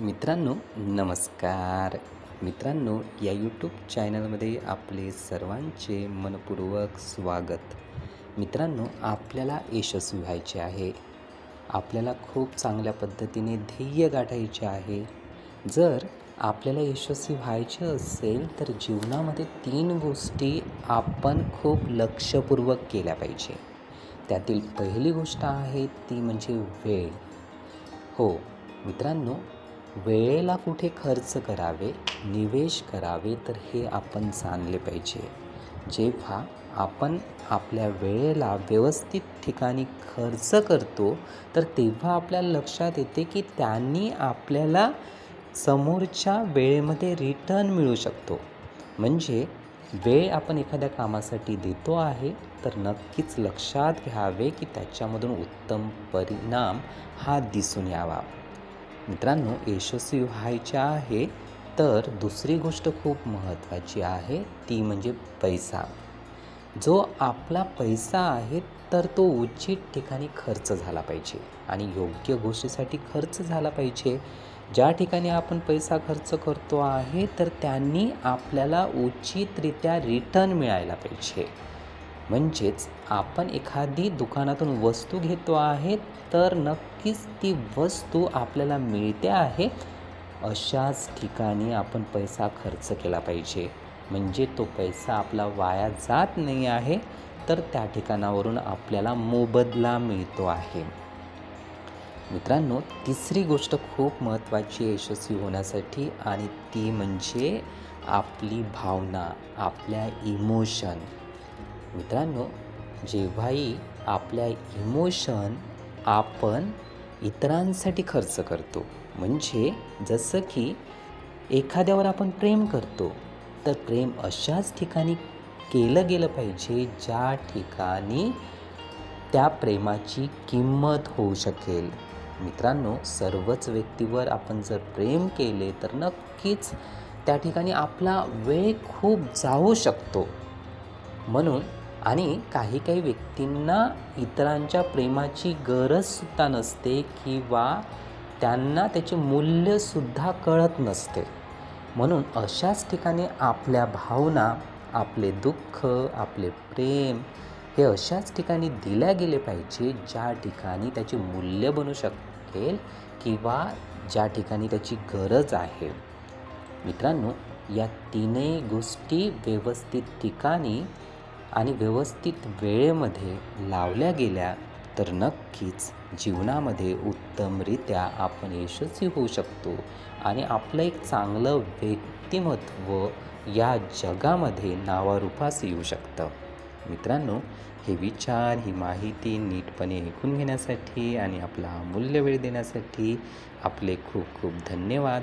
मित्रांनो नमस्कार. मित्रांनो या यूट्यूब चॅनलमध्ये आपले सर्वांचे मनपूर्वक स्वागत. मित्रांनो आपल्याला यशस्वी व्हायचे आहे. आपल्याला खूप चांगल्या पद्धतीने ध्येय गाठायचे आहे. जर आपल्याला यशस्वी व्हायचे असेल तर जीवनामध्ये तीन गोष्टी आपण खूप लक्षपूर्वक केल्या पाहिजे. त्यातील पहिली गोष्ट आहे ती म्हणजे वेळ. हो मित्रांनो वेळेला कुठे खर्च करावे निवेश करावे तर हे आपण जाणले पाहिजे. जेव्हा आपण आपल्या वेळेला व्यवस्थित ठिकाणी खर्च करतो तर तेव्हा आपल्याला लक्षात येते की त्यांनी आपल्याला समोरच्या वेळेमध्ये रिटर्न मिळू शकतो. म्हणजे वेळ आपण एखाद्या कामासाठी देतो आहे तर नक्कीच लक्षात घ्यावे की त्याच्यामधून उत्तम परिणाम हा दिसून यावा. मित्रांनो यशस्वी व्हायचे आहे तर दुसरी गोष्ट खूप महत्त्वाची आहे ती म्हणजे पैसा. जो आपला पैसा आहे तर तो उचित ठिकाणी खर्च झाला पाहिजे आणि योग्य गोष्टीसाठी खर्च झाला पाहिजे. ज्या ठिकाणी आपण पैसा खर्च करतो आहे तर त्यांनी आपल्याला उचितरित्या रिटर्न मिळायला पाहिजे. म्हणजेच आपण एखादी दुकानातून वस्तू घेतो आहे तर नक्कीच ती वस्तू आपल्याला मिळते आहे. अशाच ठिकाणी आपण पैसा खर्च केला पाहिजे. म्हणजे तो पैसा आपला वाया जात नाही आहे तर त्या ठिकाणावरून आपल्याला मोबदला मिळतो आहे. मित्रांनो तिसरी गोष्ट खूप महत्त्वाची यशस्वी होण्यासाठी आणि ती म्हणजे आपली भावना आपल्या इमोशन मित्रांनो जेव्हाही आपल्या इमोशन आपण इतरांसाठी खर्च करतो म्हणजे जसं की एखाद्यावर आपण प्रेम करतो तर प्रेम अशाच ठिकाणी केलं गेलं पाहिजे ज्या ठिकाणी त्या प्रेमाची किंमत होऊ शकेल. मित्रांनो सर्वच व्यक्तीवर आपण जर प्रेम केले तर नक्कीच त्या ठिकाणी आपला वेळ खूप जाऊ शकतो. म्हणून आणि काही काही व्यक्तींना इतरांच्या प्रेमाची गरजसुद्धा नसते किंवा त्यांना त्याचे मूल्यसुद्धा कळत नसते. म्हणून अशाच ठिकाणी आपल्या भावना आपले दुःख आपले प्रेम हे अशाच ठिकाणी दिल्या गेले पाहिजे ज्या ठिकाणी त्याचे मूल्य बनू शकेल किंवा ज्या ठिकाणी त्याची गरज आहे. मित्रांनो या तिन्ही गोष्टी व्यवस्थित ठिकाणी आणि व्यवस्थित वेळेमध्ये लावल्या गेल्या तर नक्कीच जीवनामध्ये उत्तमरित्या आपण यशस्वी होऊ शकतो. आणि आपलं एक चांगलं व्यक्तिमत्व या जगामध्ये नावारूपास येऊ शकतं. मित्रांनो हे विचार ही माहिती नीटपणे ऐकून घेण्यासाठी आणि आपला अमूल्य वेळ देण्यासाठी आपले खूप खूप धन्यवाद.